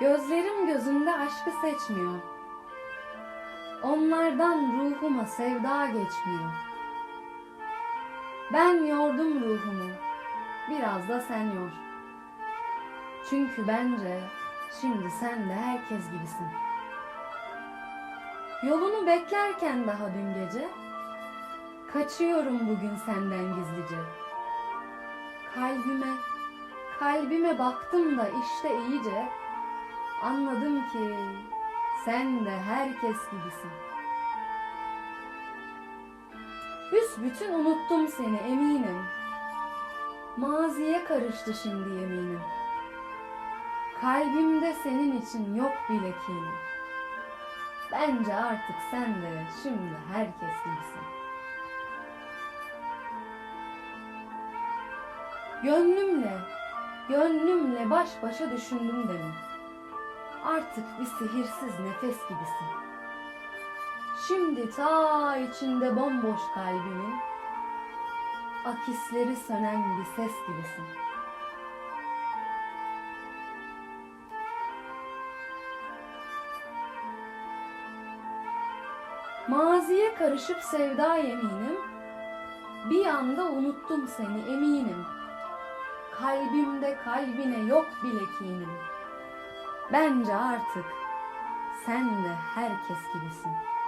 Gözlerim gözünde aşkı seçmiyor. Onlardan ruhuma sevda geçmiyor. Ben yordum ruhumu, biraz da sen yor. Çünkü bence şimdi sen de herkes gibisin. Yolunu beklerken daha dün gece, kaçıyorum bugün senden gizlice. Kalbime, kalbime baktım da işte iyice, anladım ki sen de herkes gibisin. Büsbütün unuttum seni eminim. Maziye karıştı şimdi yeminim. Kalbimde senin için yok bile kinim. Bence artık sen de şimdi herkes gibisin. Gönlümle, gönlümle baş başa düşündüm demin. Artık bir sihirsiz nefes gibisin. Şimdi ta içinde bomboş kalbimin akisleri sönen bir ses gibisin. Maziye karışıp sevda yeminim, bir anda unuttum seni eminim. Kalbimde kalbine yok bile kinim. Bence artık sen de herkes gibisin.''